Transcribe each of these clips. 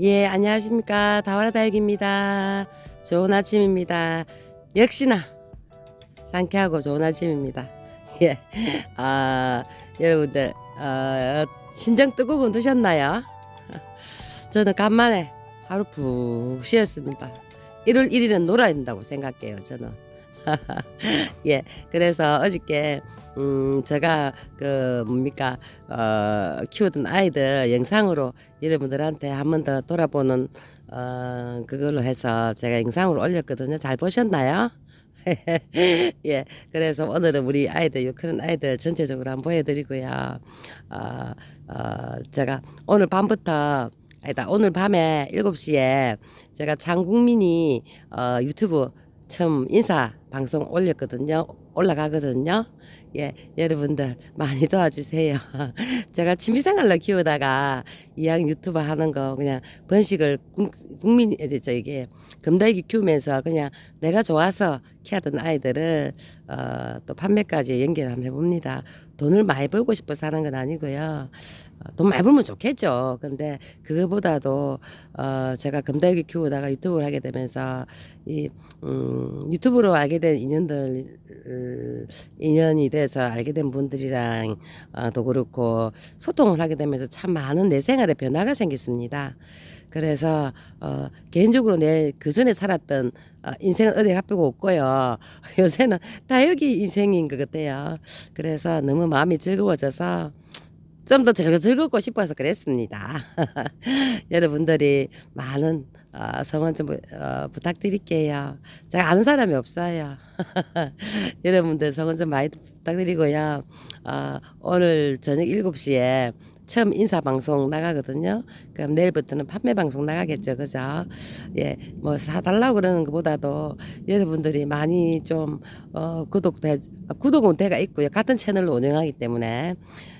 예, 안녕하십니까. 다와라다육입니다. 좋은 아침입니다. 역시나 상쾌하고 좋은 아침입니다. 예, 아, 여러분들, 어, 신정 뜨거운 드셨나요? 저는 간만에 하루 푹 쉬었습니다. 1월 1일은 놀아야 된다고 생각해요, 저는. 예, 그래서 어저께 음, 제가 그 뭡니까 어, 키우던 아이들 영상으로 여러분들한테 한 번 더 돌아보는 어, 그걸로 해서 제가 영상으로 올렸거든요. 잘 보셨나요? 예, 그래서 오늘은 우리 아이들, 요 그런 아이들 전체적으로 한번 보여드리고요. 어, 어, 제가 오늘 밤부터 아니다 오늘 밤에 7시에 제가 장국민이 어, 유튜브 처음 인사 방송 올렸거든요. 올라가거든요. 예, 여러분들 많이 도와주세요. 제가 취미생활로 키우다가 이왕 유튜브 하는 거 그냥 번식을 국- 국민 저 이게 금다기 키우면서 그냥 내가 좋아서 키우던 아이들을 어, 또 판매까지 연결 한번 해봅니다. 돈을 많이 벌고 싶어서 하는 건 아니고요. 어, 돈 많이 벌면 좋겠죠. 근데 그거보다도 어, 제가 금다기 키우다가 유튜브를 하게 되면서 이 음, 유튜브로 알게 된 인연들 어, 인연이 돼서 알게 된 분들이랑 어, 도 그렇고 소통을 하게 되면서 참 많은 내 생활에 변화가 생겼습니다. 그래서 어, 개인적으로 내 그 전에 살았던 어, 인생은 어디 갚고 없고요. 요새는 다육이 인생인 것 같아요. 그래서 너무 마음이 즐거워져서 좀 더 즐겁고 싶어서 그랬습니다. 여러분들이 많은 어, 성원 좀 어, 부탁드릴게요. 제가 아는 사람이 없어요. 여러분들 성원 좀 많이 부탁드리고요. 어, 오늘 저녁 7시에 처음 인사 방송 나가거든요. 그럼 내일부터는 판매 방송 나가겠죠. 그죠? 예, 뭐 사달라고 그러는 것보다도 여러분들이 많이 좀, 어, 구독돼, 구독은 돼가 있고요. 같은 채널로 운영하기 때문에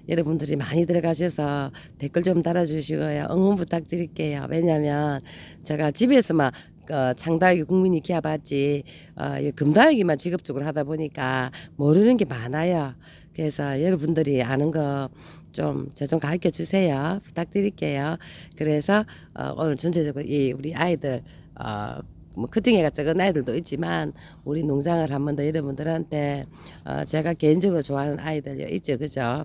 여러분들이 많이 들어가셔서 댓글 좀 달아주시고요. 응원 부탁드릴게요. 왜냐면 제가 집에서만 어, 장다육이 국민이 키워봤지 어, 이 금다육이만 직업적으로 하다 보니까 모르는 게 많아요. 그래서 여러분들이 아는 거 좀저좀 가르쳐 주세요. 부탁드릴게요. 그래서 어, 오늘 전체적으로 이 우리 아이들 어, 뭐 커팅해가 적은 아이들도 있지만 우리 농장을 한 번 더 여러분들한테 어, 제가 개인적으로 좋아하는 아이들 있죠, 그죠?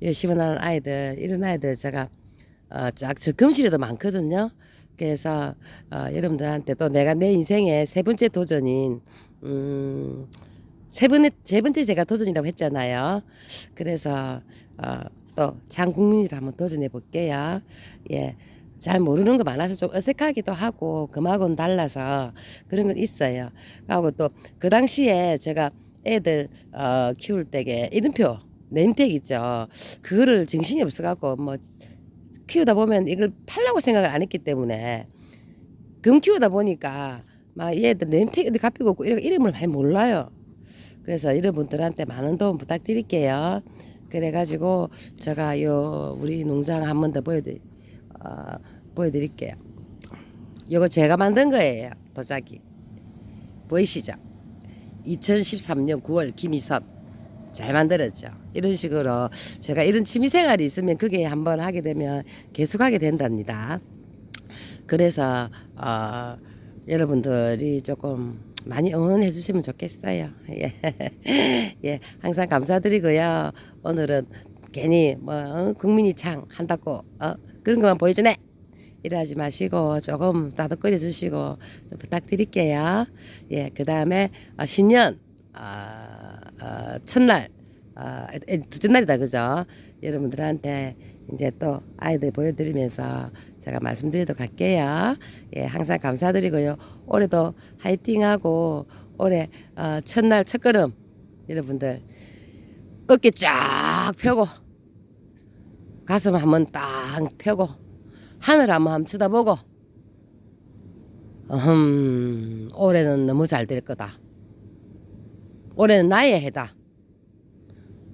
이 시원한 아이들 이런 아이들 제가 어, 쫙저 금실에도 많거든요. 그래서 어, 여러분들한테 또 내가 내 인생의 세 번째 도전인 음, 세 번째 세 번째 제가 도전이라고 했잖아요. 그래서 어, 또 장국민이를 한번 도전해 볼게요. 예. 잘 모르는 거 많아서 좀 어색하기도 하고 금하고는 달라서 그런 건 있어요. 하고 또 그 당시에 제가 애들 어, 키울 때게 이름표 네임택 있죠. 그거를 정신이 없어갖고 뭐 키우다 보면 이걸 팔라고 생각을 안 했기 때문에 금 키우다 보니까 막 얘들 네임택 갚이고 없고 이런 이름을 많이 몰라요. 그래서 이런 분들한테 많은 도움 부탁드릴게요. 그래가지고 제가 요 우리 농장 한 번 더 보여드리 어, 보여드릴게요. 요거 제가 만든 거예요. 도자기 보이시죠? 2013년 9월 김희선 잘 만들었죠. 이런 식으로 제가 이런 취미 생활이 있으면 그게 한번 하게 되면 계속 하게 된답니다. 그래서 어, 여러분들이 조금 많이 응원해 주시면 좋겠어요. 예. 예, 항상 감사드리고요. 오늘은 괜히 뭐 어, 국민이 창 한다고 어, 그런 것만 보여주네. 이러지 마시고 조금 따뜻거려 주시고 좀 부탁드릴게요. 예, 그 다음에 어, 신년 어, 어, 첫날 어, 에, 둘째 날이다 그죠? 여러분들한테 이제 또 아이들 보여드리면서 제가 말씀드리도록 할게요. 예, 항상 감사드리고요. 올해도 화이팅하고 올해 어, 첫날 첫걸음 여러분들 어깨 쫙 펴고 가슴 한번 딱 펴고 하늘 한번 쳐다보고 음, 올해는 너무 잘 될 거다. 올해는 나의 해다.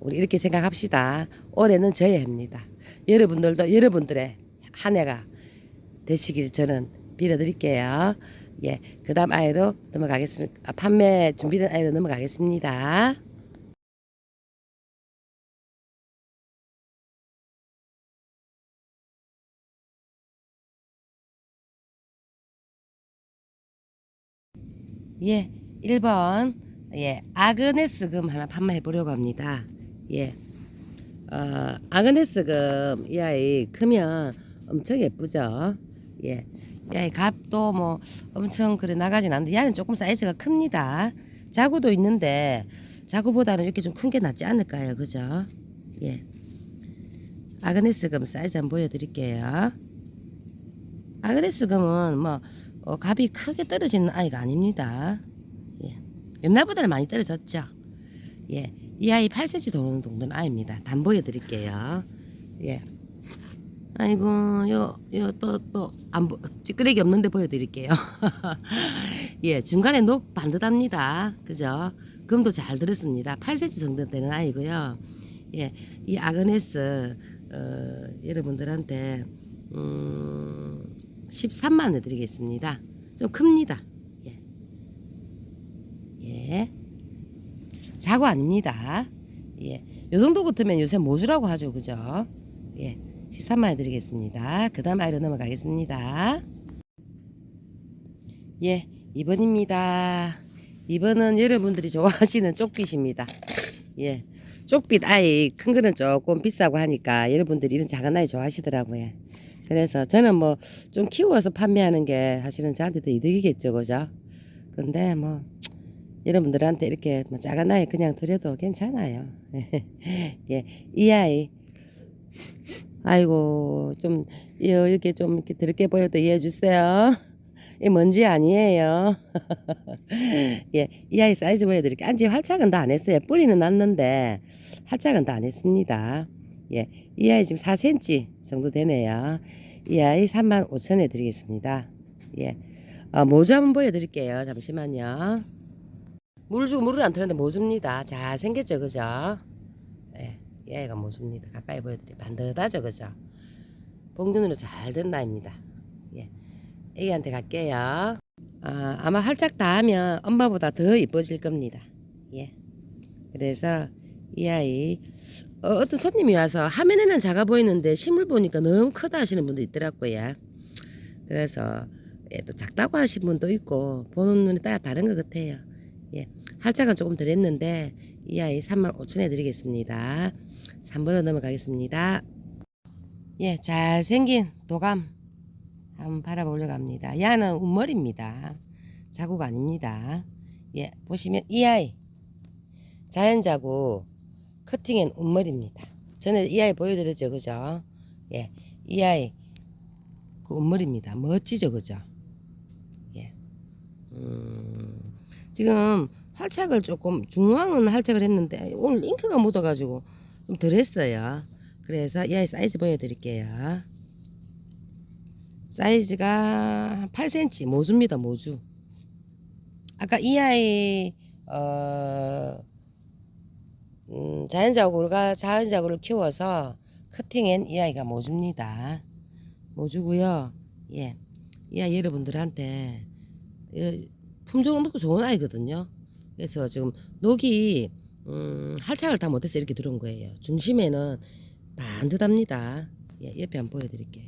우리 이렇게 생각합시다. 올해는 저의 해입니다. 여러분들도 여러분들의 한 해가 되시길 저는 빌어드릴게요. 예, 그 다음 아이로 넘어가겠습니다. 아, 판매 준비된 아이로 넘어가겠습니다. 예, 1번 예, 아그네스 금 하나 판매해 보려고 합니다. 예. 어, 아그네스 금 이 아이 크면 엄청 예쁘죠. 예. 이 아이 값도 뭐 엄청 그래 나가진 않는데 이 아이는 조금 사이즈가 큽니다. 자구도 있는데 자구보다는 이렇게 좀 큰 게 낫지 않을까요? 그죠? 예. 아그네스 금 사이즈 한번 보여드릴게요. 아그네스 금은 뭐 어, 값이 크게 떨어지는 아이가 아닙니다. 예. 옛날보다는 많이 떨어졌죠. 예. 이 아이 8cm 도는 정도는 아이입니다. 단 보여드릴게요. 예. 아이고, 요, 요, 또, 또, 안, 보, 찌끄레기 없는데 보여드릴게요. 예, 중간에 녹 반듯합니다. 그죠? 금도 잘 들었습니다. 8cm 정도 되는 아이고요. 예, 이 아그네스, 어, 여러분들한테, 음, 13만 원 드리겠습니다. 좀 큽니다. 예. 예. 자고 아닙니다. 예. 요 정도 같으면 요새 모주라고 하죠. 그죠? 예. 13만 원 드리겠습니다. 그 다음 아이로 넘어가겠습니다. 예. 2번입니다. 2번은 여러분들이 좋아하시는 쪽빛입니다. 예. 쪽빛 아이 큰 거는 조금 비싸고 하니까 여러분들이 이런 작은 아이 좋아하시더라고요. 그래서 저는 뭐 좀 키워서 판매하는 게 사실은 저한테 더 이득이겠죠. 그죠? 근데 뭐 여러분들한테 이렇게 뭐 작은 아이 그냥 드려도 괜찮아요. 예, 이 아이. 아이고, 좀, 여- 이렇게 좀 이렇게 드럽게 보여도 이해해 주세요. 이 먼지 아니에요. 예, 이 아이 사이즈 보여드릴게요. 아직 활착은 다 안 했어요. 뿌리는 났는데, 활착은 다 안 했습니다. 예, 이 아이 지금 4cm 정도 되네요. 이 아이 3만 5천에 드리겠습니다. 예, 어, 모주 한번 보여드릴게요. 잠시만요. 물 주고 물을 안 트는데 모줍니다. 잘 생겼죠, 그죠? 예, 이 아이가 모줍니다. 가까이 보여드려 반듯하죠, 그죠? 봉준으로 잘 된 나입니다. 예, 애기한테 갈게요. 아, 아마 활짝 다 하면 엄마보다 더 이뻐질 겁니다. 예, 그래서 이 아이 어, 어떤 손님이 와서 화면에는 작아 보이는데 실물 보니까 너무 크다 하시는 분도 있더라고요. 그래서 예, 또 작다고 하신 분도 있고 보는 눈에 따라 다른 것 같아요. 예, 할자가 조금 덜 했는데 이 아이 3만 5천에 드리겠습니다. 3번으로 넘어가겠습니다. 예, 잘생긴 도감 한번 바라보려고 합니다. 야는 운머리입니다. 자국 아닙니다. 예, 보시면 이 아이 자연 자국 커팅앤 운머리입니다. 전에 이 아이 보여드렸죠, 그죠? 예, 이 아이 그 운머리입니다. 멋지죠, 그죠? 예, 음, 지금 활착을 조금 중앙은 활착을 했는데 오늘 잉크가 묻어가지고 좀 덜했어요. 그래서 이 아이 사이즈 보여드릴게요. 사이즈가 8cm 모주입니다, 모주. 아까 이 아이 어 음, 자연자구가 자연자구를 키워서 커팅한 이 아이가 모주입니다. 모주고요. 예, 이 아이 여러분들한테 예, 품종은 먹고 좋은 아이거든요. 그래서 지금 녹이 음, 할착을 다 못해서 이렇게 들어온 거예요. 중심에는 반듯합니다. 예, 옆에 한번 보여드릴게요.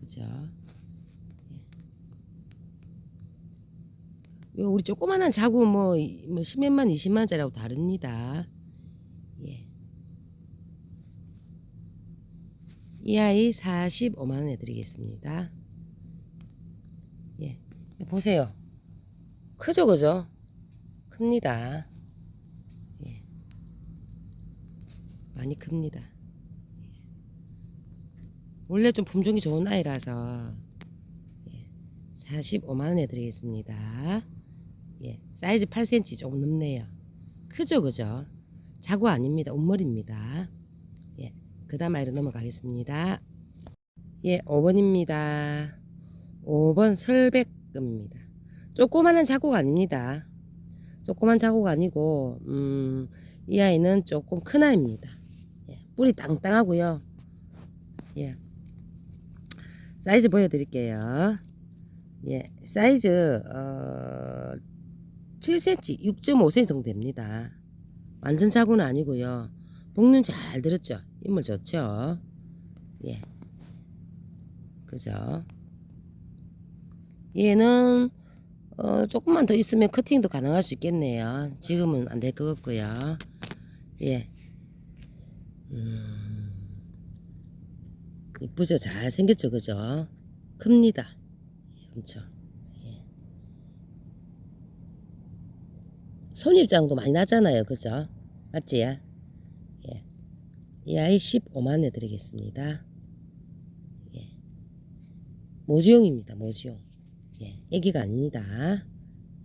그죠? 예. 요 우리 조그만한 자구 뭐, 이- 뭐 10몇만 20만짜리하고 다릅니다. 예. 이 아이 45만 원에 드리겠습니다. 예. 보세요. 크죠, 그죠? 큽니다. 예. 많이 큽니다. 예. 원래 좀 품종이 좋은 아이라서 예. 45만 원에 드리겠습니다. 예. 사이즈 8cm 조금 넘네요. 크죠, 그죠? 자구 아닙니다. 옷머리입니다. 예. 그 다음 아이로 넘어가겠습니다. 예, 5번입니다. 5번 설백금입니다. 조그마한 자국 아닙니다. 조그만 자국 아니고 음, 이 아이는 조금 큰 아이입니다. 예, 뿌리 땅땅하고요. 예, 사이즈 보여드릴게요. 예, 사이즈 어, 7cm, 6.5cm 정도 됩니다. 완전 자국은 아니고요. 복륜 잘 들었죠? 인물 좋죠? 예, 그죠? 얘는 어, 조금만 더 있으면 커팅도 가능할 수 있겠네요. 지금은 안 될 것 같고요. 예. 음, 이쁘죠? 잘 생겼죠? 그죠? 큽니다. 엄청. 예. 손입장도 많이 나잖아요. 그죠? 맞지? 예. 이 아이 15만원에 드리겠습니다. 예. 모주용입니다. 모주용. 예. 애기가 아닙니다.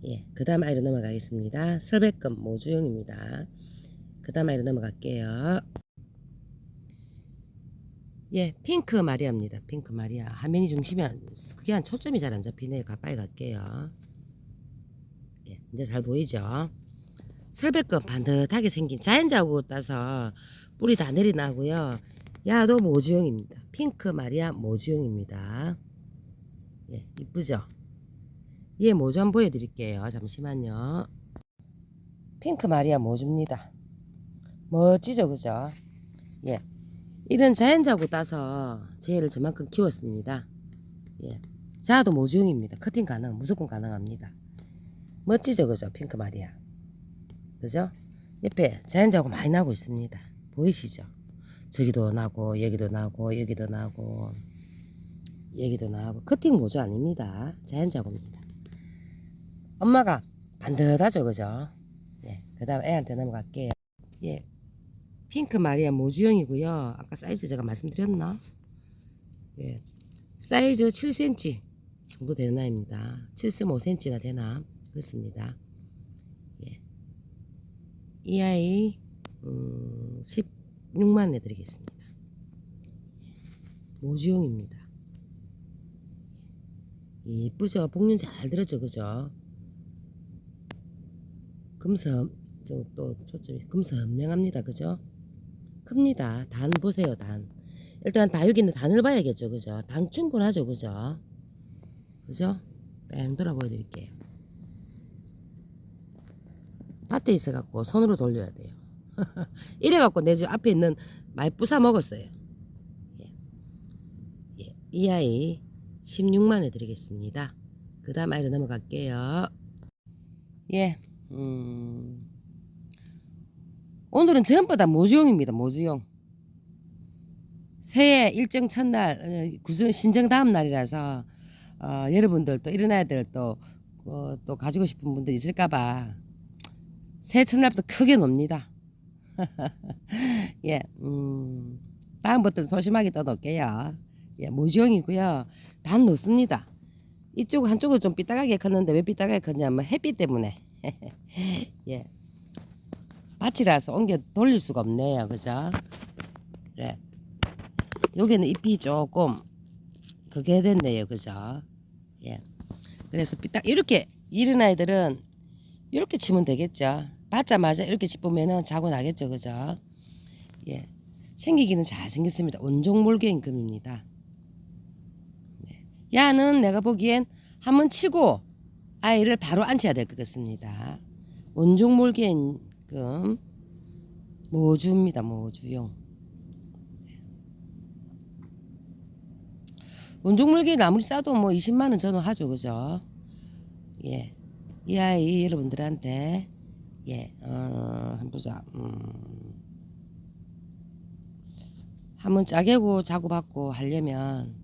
예. 그 다음 아이로 넘어가겠습니다. 설백금 모주용입니다. 그 다음 아이로 넘어갈게요. 예, 핑크 마리아입니다. 핑크 마리아. 화면이 중심이 안, 그게 한 초점이 잘 안 잡히네요. 가까이 갈게요. 예, 이제 잘 보이죠? 설백금 반듯하게 생긴 자연자구 따서 뿌리 다 내리나고요. 야도 모주용입니다. 핑크 마리아 모주용입니다. 예, 이쁘죠? 얘 모주 한번 보여드릴게요. 잠시만요. 핑크 마리아 모주입니다. 멋지죠, 그죠? 예. 이런 자연자구 따서 쟤를 저만큼 키웠습니다. 예. 자도 모주용입니다. 커팅 가능, 무조건 가능합니다. 멋지죠, 그죠? 핑크 마리아. 그죠? 옆에 자연자구 많이 나고 있습니다. 보이시죠? 저기도 나고, 여기도 나고, 여기도 나고, 여기도 나고. 커팅 모주 아닙니다. 자연자구입니다. 엄마가 반듯하죠, 그죠? 예. 그 다음 애한테 넘어갈게요. 예. 핑크 마리아 모주형이고요. 아까 사이즈 제가 말씀드렸나? 예. 사이즈 7cm 정도 되는 아이입니다. 7.5cm나 되나? 그렇습니다. 예. 이 아이 음, 16만 원 내드리겠습니다. 모주용입니다. 이쁘죠? 복륜 잘 들었죠? 그죠? 금섬 좀또 초점이 금섬명합니다. 그죠? 큽니다. 단 보세요. 단. 일단 다육이는 단을 봐야겠죠. 그죠? 단 충분하죠. 그죠? 그죠? 뺑 돌아 보여드릴게요. 밭에 있어갖고 손으로 돌려야 돼요. 이래갖고 내 집 앞에 있는 말 부사 먹었어요. 예. 예. 이 아이 16만원 드리겠습니다. 그 다음 아이로 넘어갈게요. 예. 음. 오늘은 전부 다 모주용입니다. 모주용. 새해 일정 첫날 어, 구정 신정 다음 날이라서 어, 여러분들 또 이런 아이들 또, 어, 또 가지고 싶은 분들 있을까봐 새해 첫날부터 크게 놉니다. 예, 음, 다음부터는 소심하게 떠놓을게요. 예, 모주용이고요. 단 놓습니다. 이쪽 한쪽은 좀 삐딱하게 컸는데 왜 삐딱하게 컸냐면 햇빛 때문에. 예. 밭이라서 옮겨 돌릴 수가 없네요. 그죠? 예. 여기는 잎이 조금 그게 됐네요. 그죠? 예. 그래서 삐딱 이렇게 이런 아이들은 이렇게 치면 되겠죠. 받자마자 이렇게 짚으면은 자고 나겠죠. 그죠? 예. 생기기는 잘 생겼습니다. 원종 몰개임금입니다. 네. 야는 내가 보기엔 한번 치고 아이를 바로 앉혀야 될 것 같습니다. 원종 몰개임금 모주입니다. 모주용. 원종 몰개임 아무리 싸도 뭐 20만 원 저는 하죠. 그죠? 예. 이 아이 여러분들한테 예, 어, 한번 보자. 음. 한번 짜개고 자고 받고 하려면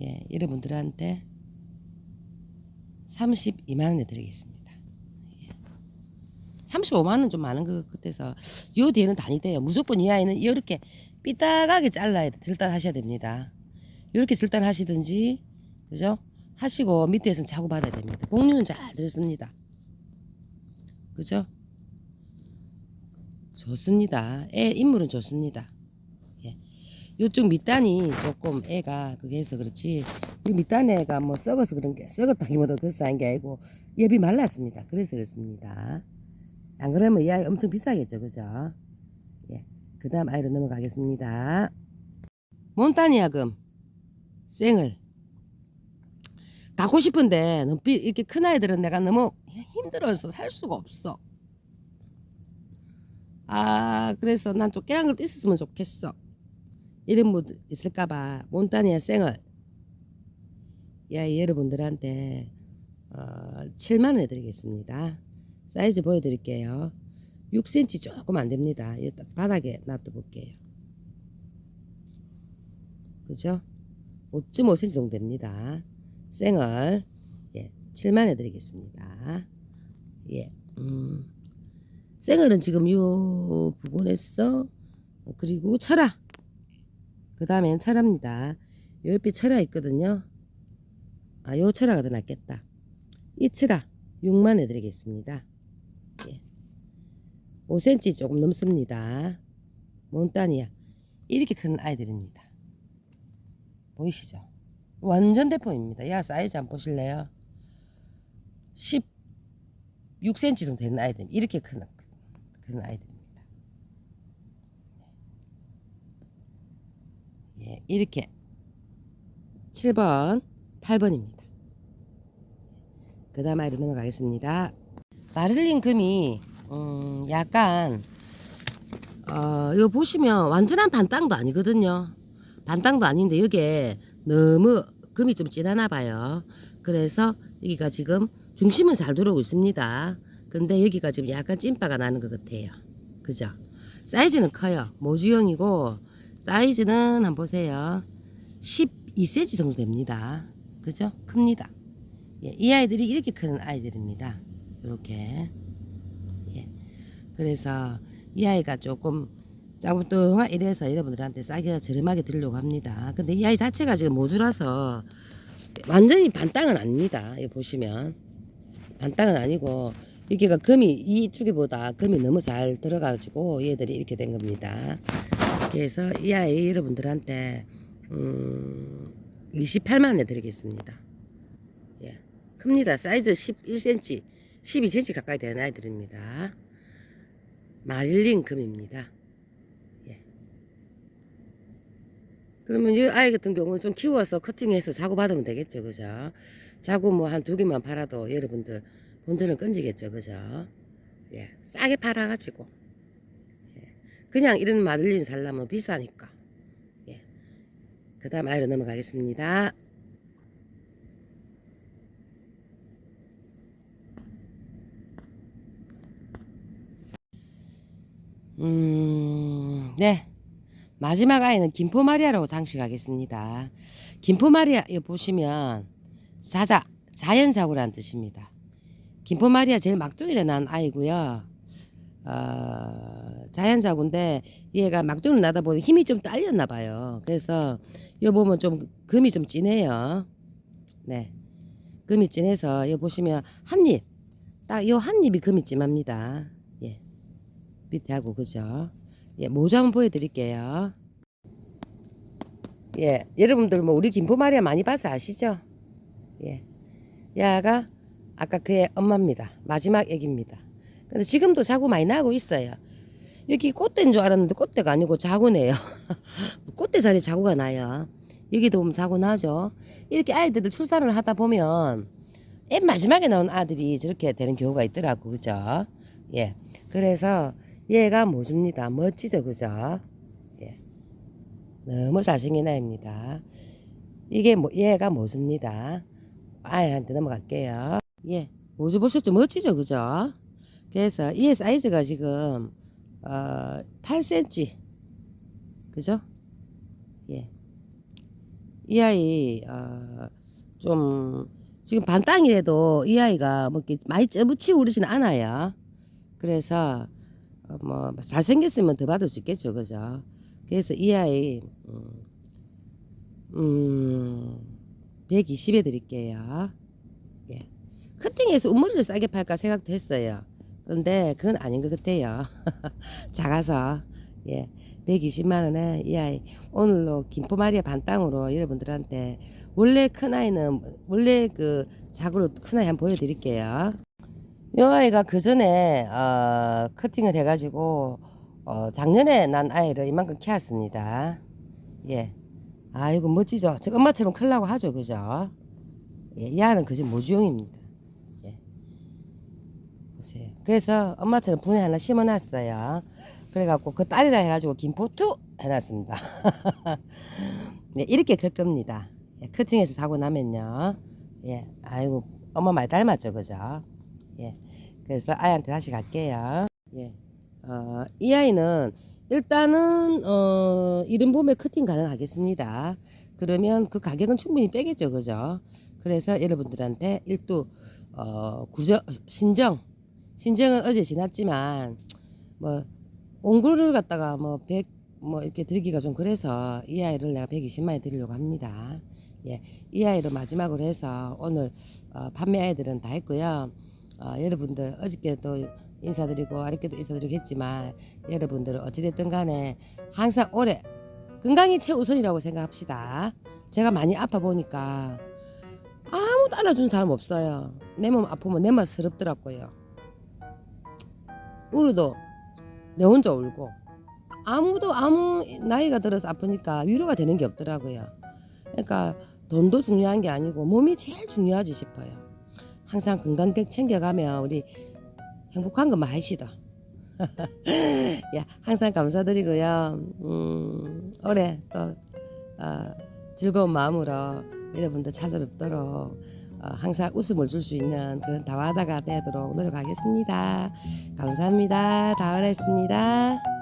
예, 여러분들한테 32만 원에 드리겠습니다. 예. 35만 원 좀 많은 것 같아서 요 뒤에는 다니대요. 무조건 이 아이는 이렇게 삐딱하게 잘라야 돼. 절단하셔야 됩니다. 이렇게 절단하시든지 그죠? 하시고 밑에서는 자고 받아야 됩니다. 복류는 잘 들습니다. 그죠? 좋습니다. 애 인물은 좋습니다. 예. 요쪽 밑단이 조금 애가 그게 해서 그렇지 이 밑단 애가 뭐 썩어서 그런 게 썩었다기보다 그래서 한게 아니고 엽이 말랐습니다. 그래서 그렇습니다. 안 그러면 이 아이 엄청 비싸겠죠, 그죠? 예. 그 다음 아이로 넘어가겠습니다. 몬타니아금 생을 가고 싶은데 눈빛 이렇게 큰 아이들은 내가 너무 힘들어서 살 수가 없어. 아 그래서 난 쫓겨난 걸 있었으면 좋겠어. 이런 분 있을까봐 몬타니아 생을 야 여러분들한테 어, 7만 원 드리겠습니다. 사이즈 보여드릴게요. 6cm 조금 안 됩니다. 이 바닥에 놔둬볼게요. 그죠? 5.5cm 정도 됩니다. 생얼 예, 7만 원 드리겠습니다. 예, 음, 생얼은 지금 요 부분에서 어, 그리고 철화 그 다음엔 철화입니다. 요 옆에 철화 있거든요. 아, 요 철화가 더 낫겠다. 이 철화 6만 원 드리겠습니다. 예. 5cm 조금 넘습니다. 몬따니아 이렇게 큰 아이들입니다. 보이시죠? 완전 대포입니다. 야 사이즈 한번 보실래요? 16cm 정도 되는 아이들 이렇게 큰 큰 아이들입니다. 예, 이렇게 7번, 8번입니다. 그 다음 아이로 넘어가겠습니다. 마를린 금이 음, 약간 어, 요 보시면 완전한 반땅도 아니거든요. 반땅도 아닌데 여기에 너무 금이 좀 진하나 봐요. 그래서 여기가 지금 중심은 잘 들어오고 있습니다. 근데 여기가 지금 약간 찐빠가 나는 것 같아요. 그죠? 사이즈는 커요. 모주형이고 사이즈는 한번 보세요. 12cm 정도 됩니다. 그죠? 큽니다. 예, 이 아이들이 이렇게 큰 아이들입니다. 이렇게. 예. 그래서 이 아이가 조금 짜부뚱하 이래서 여러분들한테 싸게 저렴하게 드리려고 합니다. 근데 이 아이 자체가 지금 모주라서 완전히 반땅은 아닙니다. 여기 보시면 반땅은 아니고 여기가 금이 이쪽에보다 금이 너무 잘 들어가지고 얘들이 이렇게 된 겁니다. 그래서 이 아이 여러분들한테 음, 28만 원에 드리겠습니다. 예, 큽니다. 사이즈 11cm, 12cm 가까이 되는 아이들입니다. 마릴린 금입니다. 예. 그러면 이 아이 같은 경우는 좀 키워서 커팅해서 자고 받으면 되겠죠, 그죠? 자고 뭐 한 두 개만 팔아도 여러분들 본전을 건지겠죠, 그죠? 예, 싸게 팔아가지고. 예. 그냥 이런 마들린 살려면 비싸니까. 예. 그 다음 아이로 넘어가겠습니다. 음, 네. 마지막 아이는 김포마리아라고 장식하겠습니다. 김포마리아, 이 보시면, 자자, 자연사고라는 뜻입니다. 김포마리아 제일 막둥이로 난 아이고요. 어, 자연사고인데 얘가 막둥이로 나다 보니 힘이 좀 딸렸나 봐요. 그래서 요 보면 좀 금이 좀 진해요. 네. 금이 진해서 요 보시면 한 입. 딱 요 한 입이 금이 진합니다. 예. 밑에 하고 그죠? 예, 모자 한번 보여드릴게요. 예, 여러분들 뭐 우리 김포마리아 많이 봐서 아시죠? 예. 야가 아까 그의 엄마입니다. 마지막 애기입니다. 근데 지금도 자고 많이 나고 있어요. 여기 꽃대인 줄 알았는데 꽃대가 아니고 자구네요. 꽃대 자리에 자구가 나요. 여기도 보면 자고 나죠. 이렇게 아이들도 출산을 하다 보면 맨 마지막에 나온 아들이 저렇게 되는 경우가 있더라고, 그죠? 예. 그래서 얘가 모습니다. 멋지죠, 그죠? 예. 너무 잘생긴 아이입니다. 이게 뭐, 얘가 모습니다. 아이한테 넘어갈게요. 예. 모주 보셨죠? 멋지죠? 그죠? 그래서 이 사이즈가 지금, 어, 8cm. 그죠? 예. 이 아이, 어, 좀, 지금 반땅이라도 이 아이가 뭐 이렇게 많이 쩌붙이고 그러지는 않아요. 그래서, 어, 뭐, 잘생겼으면 더 받을 수 있겠죠. 그죠? 그래서 이 아이, 음, 음 120에 드릴게요. 예. 커팅해서 운머리를 싸게 팔까 생각도 했어요. 그런데 그건 아닌 것 같아요. 작아서. 예. 120만 원에 이 아이 오늘로 김포마리아 반땅으로 여러분들한테 원래 큰 아이는 원래 그 작으로 큰 아이 한번 보여드릴게요. 이 아이가 그 전에 어, 커팅을 해가지고 어, 작년에 난 아이를 이만큼 키웠습니다. 예. 아이고 멋지죠. 저 엄마처럼 크려고 하죠, 그죠? 예, 이 아이는 그저 모주용입니다. 예. 보세요. 그래서 엄마처럼 분에 하나 심어놨어요. 그래갖고 그 딸이라 해가지고 김포투 해놨습니다. 네, 이렇게 클 겁니다. 예, 커팅해서 사고 나면요. 예, 아이고 엄마 많이 닮았죠, 그죠? 예. 그래서 아이한테 다시 갈게요. 예. 어, 이 아이는 일단은 어, 이른 봄에 커팅 가능하겠습니다. 그러면 그 가격은 충분히 빼겠죠, 그죠? 그래서 여러분들한테 일도 어, 구정 신정 신정은 어제 지났지만 뭐 옹구를 갖다가 뭐 100, 뭐 이렇게 드리기가 좀 그래서 이 아이를 내가 120만에 드리려고 합니다. 예, 이 아이를 마지막으로 해서 오늘 어, 판매 아이들은 다 했고요. 어, 여러분들 어저께도 인사드리고 아랫께도 인사드리고 했지만 여러분들 어찌됐든 간에 항상 올해 건강이 최우선이라고 생각합시다. 제가 많이 아파 보니까 아무도 알아주는 사람 없어요. 내 몸 아프면 내만 서럽더라고요. 우리도 내 혼자 울고 아무도 아무 나이가 들어서 아프니까 위로가 되는 게 없더라고요. 그러니까 돈도 중요한 게 아니고 몸이 제일 중요하지 싶어요. 항상 건강 챙겨가면 우리 행복한 것만 하시다. 야, 항상 감사드리고요. 음, 올해 또 어, 즐거운 마음으로 여러분들 찾아뵙도록 어, 항상 웃음을 줄 수 있는 그런 다와다가 되도록 노력하겠습니다. 감사합니다. 다와라였습니다.